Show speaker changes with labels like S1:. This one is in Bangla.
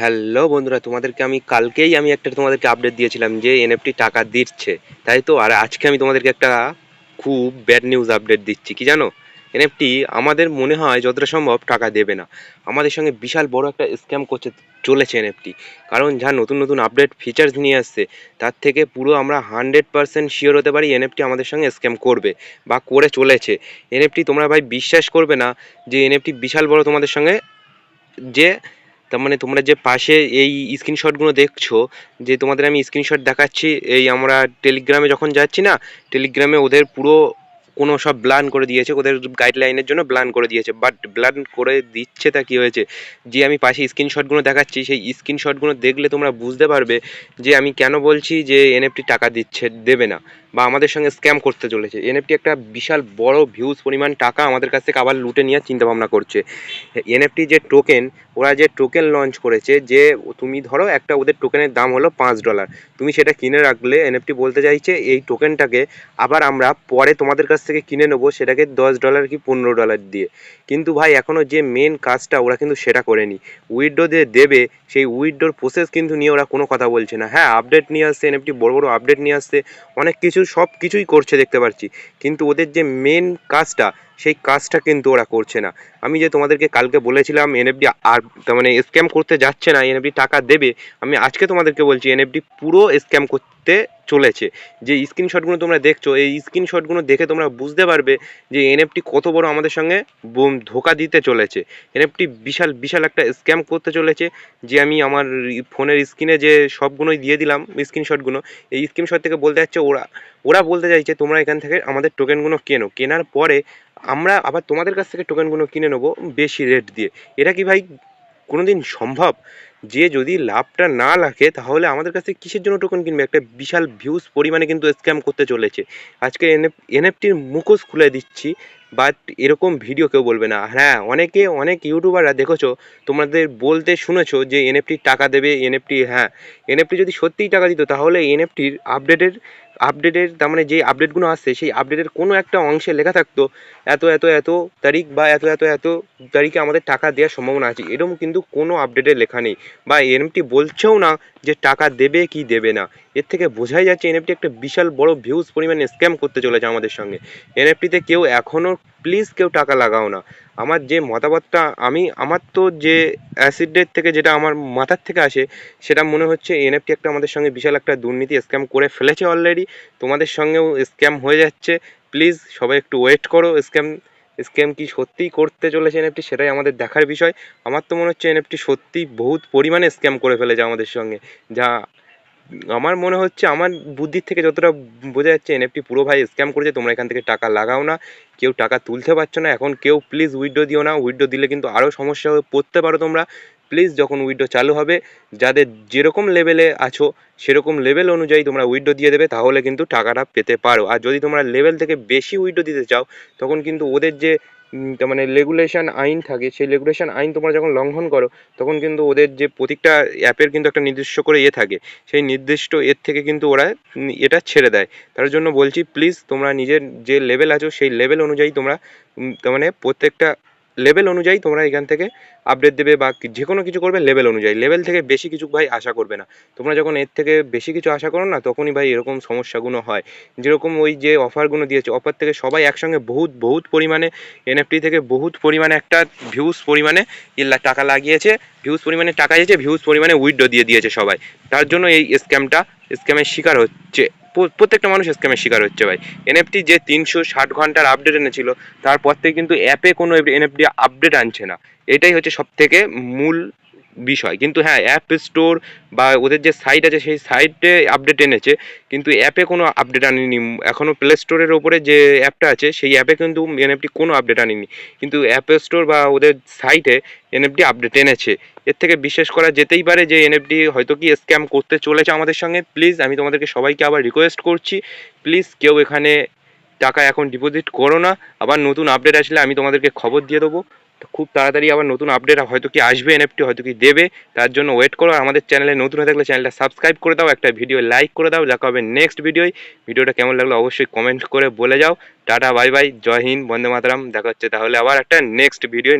S1: হ্যালো বন্ধুরা, তোমাদেরকে আমি কালকেই আমি একটা তোমাদেরকে আপডেট দিয়েছিলাম যে এনএফটি টাকা দিচ্ছে। তাই তো? আর আজকে আমি তোমাদেরকে একটা খুব ব্যাড নিউজ আপডেট দিচ্ছি, কি জানো? এনএফটি আমাদের মনে হয় যতটা সম্ভব টাকা দেবে না। আমাদের সঙ্গে বিশাল বড় একটা স্ক্যাম করছে, চলেছে এনএফটি কারণ যা নতুন নতুন আপডেট ফিচার্স নিয়ে আসছে, তার থেকে পুরো আমরা হান্ড্রেড পার্সেন্ট শিওর হতে পারি এনএফটি আমাদের সঙ্গে স্ক্যাম করবে বা করে চলেছে। এনএফটি তোমরা ভাই বিশ্বাস করবে না যে এনএফটি বিশাল বড় তোমাদের সঙ্গে যে তার মানে তোমরা যে পাশে এই স্ক্রিনশটগুলো দেখছ, যে তোমাদের আমি স্ক্রিনশট দেখাচ্ছি, এই আমরা টেলিগ্রামে যখন যাচ্ছি না টেলিগ্রামে ওদের পুরো কোনো সব ব্লান করে দিয়েছে, ওদের গাইডলাইনের জন্য ব্লান করে দিয়েছে বাট ব্লান করে দিচ্ছে তা কী হয়েছে? যে আমি পাশে স্ক্রিনশটগুলো দেখাচ্ছি, সেই স্ক্রিনশটগুলো দেখলে তোমরা বুঝতে পারবে যে আমি কেন বলছি যে এনএফটি টাকা দিচ্ছে, দেবে না, বা আমাদের সঙ্গে স্ক্যাম করতে চলেছে। এনএফটি একটা বিশাল বড় ভিউজ পরিমাণ টাকা আমাদের কাছ থেকে আবার লুটে নেওয়ার চিন্তাভাবনা করছে। এনএফটি যে টোকেন ওরা যে টোকেন লঞ্চ করেছে, যে তুমি ধরো একটা ওদের টোকেনের দাম হলো পাঁচ ডলার তুমি সেটা কিনে রাখলে এনএফটি বলতে চাইছে এই টোকেনটাকে আবার আমরা পরে তোমাদের কাছ থেকে কিনে নেব, সেটাকে দশ ডলার কি পনেরো ডলার দিয়ে। কিন্তু ভাই এখনও যে মেন কাজটা ওরা কিন্তু সেটা করেনি। উইডো দিয়ে দেবে, সেই উইডোর প্রসেস কিন্তু নিয়ে ওরা কোনো কথা বলছে না। হ্যাঁ আপডেট নিয়ে আসছে এনএফটি বড় বড় আপডেট নিয়ে আসছে, অনেক কিছু, সব কিছুই করছে দেখতে পাচ্ছি। কিন্তু ওদের যে মেন কাজটা সেই কাজটা কিন্তু ওরা করছে না। আমি যে তোমাদেরকে কালকে বলেছিলাম এনএফডি আর মানে স্ক্যাম করতে যাচ্ছে না এনএফডি টাকা দেবে, আমি আজকে তোমাদেরকে বলছি এনএফডি পুরো স্ক্যাম করতে চলেছে। যে স্ক্রিনশটগুলো তোমরা দেখছ, এই স্ক্রিনশটগুলো দেখে তোমরা বুঝতে পারবে যে এনএফটি কত বড় আমাদের সঙ্গে বোম ধোকা দিতে চলেছে। এনএফটি বিশাল বিশাল একটা স্ক্যাম করতে চলেছে, যে আমি আমার ফোনের স্ক্রিনে যে সবগুলোই দিয়ে দিলাম স্ক্রিনশটগুলো এই স্ক্রিনশট থেকে বলতে যাচ্ছে ওরা ওরা বলতে চাইছে তোমরা এখান থেকে আমাদের টোকেনগুলো কেনো। কেনার পরে আমরা আবার তোমাদের কাছ থেকে টোকেনগুলো কিনে নেব বেশি রেট দিয়ে। এটা কি ভাই কোনো দিন সম্ভব? যে যদি লাভটা না লাগে, তাহলে আমাদের কাছে কিসের জন্য টোকেন কিনবে? একটা বিশাল ভিউজ পরিমাণে কিন্তু স্ক্যাম করতে চলেছে। আজকে এনএফ এনএফটির মুখোশ খুলে দিচ্ছি বাট এরকম ভিডিও কেউ বলবে না। হ্যাঁ অনেকে, অনেক ইউটিউবাররা দেখেছ, তোমাদের বলতে শুনেছো যে এনএফটি টাকা দেবে এনএফটি হ্যাঁ। এনএফটি যদি সত্যিই টাকা দিত, তাহলে এনএফটির আপডেটের আপডেটের তার মানে যে আপডেটগুলো আসছে সেই আপডেটের কোনো একটা অংশে লেখা থাকতো, এত এত এত তারিখ বা এত এত এত তারিখে আমাদের টাকা দেওয়ার সম্ভাবনা আছে। এরকম কিন্তু কোনো আপডেটে লেখা নেই। বা এনএফটি বলছেও না যে টাকা দেবে কি দেবে না। এর থেকে বোঝাই যাচ্ছে এনএফটি একটা বিশাল বড় ভিউজ পরিমাণে স্ক্যাম করতে চলেছে আমাদের সঙ্গে। এনএফটিতে কেউ এখনও প্লিজ কেউ টাকা লাগাও না। আমার যে মতামতটা, আমি, আমার তো যে অ্যাসিডের থেকে যেটা আমার মাথার থেকে আসে, সেটা মনে হচ্ছে এনএফটি একটা আমাদের সঙ্গে বিশাল একটা দুর্নীতি স্ক্যাম করে ফেলেছে অলরেডি তোমাদের সঙ্গেও স্ক্যাম হয়ে যাচ্ছে। প্লিজ সবাই একটু ওয়েট করো স্ক্যাম স্ক্যাম কি সত্যিই করতে চলেছে এনএফটি সেটাই আমাদের দেখার বিষয়। আমার তো মনে হচ্ছে এনএফটি সত্যিই বহুত পরিমাণে স্ক্যাম করে ফেলেছে আমাদের সঙ্গে, যা আমার মনে হচ্ছে, আমার বুদ্ধির থেকে যতটা বোঝা যাচ্ছে এনএফটি পুরো ভাই স্ক্যাম করেছে, তোমরা এখান থেকে টাকা লাগাও না। কেউ টাকা তুলতে পারছ না, এখন কেউ প্লিজ উইড্রো দিও না। উইড্রো দিলে কিন্তু আরও সমস্যা হয়ে পড়তে পারো তোমরা। প্লিজ যখন উইড্রো চালু হবে, যাদের যেরকম লেভেলে আছো, সেরকম লেভেল অনুযায়ী তোমরা উইড্রো দিয়ে দেবে, তাহলে কিন্তু টাকাটা পেতে পারো। আর যদি তোমরা লেভেল থেকে বেশি উইড্রো দিতে চাও, তখন কিন্তু ওদের যে মানে রেগুলেশন আইন থাকে, সেই রেগুলেশন আইন তোমরা যখন লঙ্ঘন করো, তখন কিন্তু ওদের যে প্রত্যেকটা অ্যাপের কিন্তু একটা নির্দিষ্ট করে ইয়ে থাকে। সেই নির্দিষ্ট এর থেকে কিন্তু ওরা এটা ছেড়ে দেয়। তার জন্য বলছি প্লিজ তোমরা নিজের যে লেভেল আছো, সেই লেভেল অনুযায়ী তোমরা মানে প্রত্যেকটা লেভেল অনুযায়ী তোমরা এখান থেকে আপডেট দেবে বা যে কোনো কিছু করবে লেভেল অনুযায়ী। লেভেল থেকে বেশি কিছু ভাই আশা করবে না। তোমরা যখন এর থেকে বেশি কিছু আশা করো না, তখনই ভাই এরকম সমস্যাগুলো হয়। যেরকম ওই যে অফারগুলো দিয়েছে অফার থেকে সবাই একসঙ্গে বহুত বহুত পরিমাণে এনএফটি থেকে বহুত পরিমাণে একটা ভিউজ পরিমাণে টাকা লাগিয়েছে ভিউজ পরিমাণে টাকা দিয়েছে ভিউজ পরিমাণে উইড্রো দিয়ে দিয়েছে সবাই। তার জন্য এই স্ক্যামটা স্ক্যামের শিকার হচ্ছে। প্রত্যেকটা মানুষ স্ক্যামের শিকার হচ্ছে ভাই। এনএফটি যে তিনশো ষাট ঘণ্টার আপডেট এনেছিল, তারপর থেকে কিন্তু অ্যাপে কোনো এনএফটি আপডেট আনছে না। এটাই হচ্ছে সব থেকে মূল বিষয়। কিন্তু হ্যাঁ অ্যাপ স্টোর বা ওদের যে সাইট আছে, সেই সাইটে আপডেট এনেছে। কিন্তু অ্যাপে কোনো আপডেট আনেনি। এখনও প্লে স্টোরের ওপরে যে অ্যাপটা আছে, সেই অ্যাপে কিন্তু এনএফটি কোনো আপডেট আনেনি। কিন্তু অ্যাপ স্টোর বা ওদের সাইটে এনএফটি আপডেট এনেছে। এর থেকে বিশ্বাস করা যেতেই পারে যে এনএফটি হয়তো কি স্ক্যাম করতে চলেছে আমাদের সঙ্গে। প্লিজ আমি তোমাদেরকে সবাইকে আবার রিকোয়েস্ট করছি। প্লিজ কেউ এখানে টাকা এখন ডিপোজিট করো না। আবার নতুন আপডেট আসলে আমি তোমাদেরকে খবর দিয়ে দেবো। তো খুব তাড়াতাড়ি আবার নতুন আপডেট হয়তো কি আসবে এনএফটি হয়তো কি দেবে। তার জন্য ওয়েট করো। আমাদের চ্যানেলে নতুন হয়ে থাকলে চ্যানেলটা সাবস্ক্রাইব করে দাও, একটা ভিডিও লাইক করে দাও। দেখা হবে নেক্সট ভিডিওয় ভিডিওটা কেমন লাগল অবশ্যই কমেন্ট করে বলে যাও। টাটা বাই বাই জয় হিন্দ, বন্দে মাতরাম। দেখা হচ্ছে তাহলে আবার একটা নেক্সট ভিডিও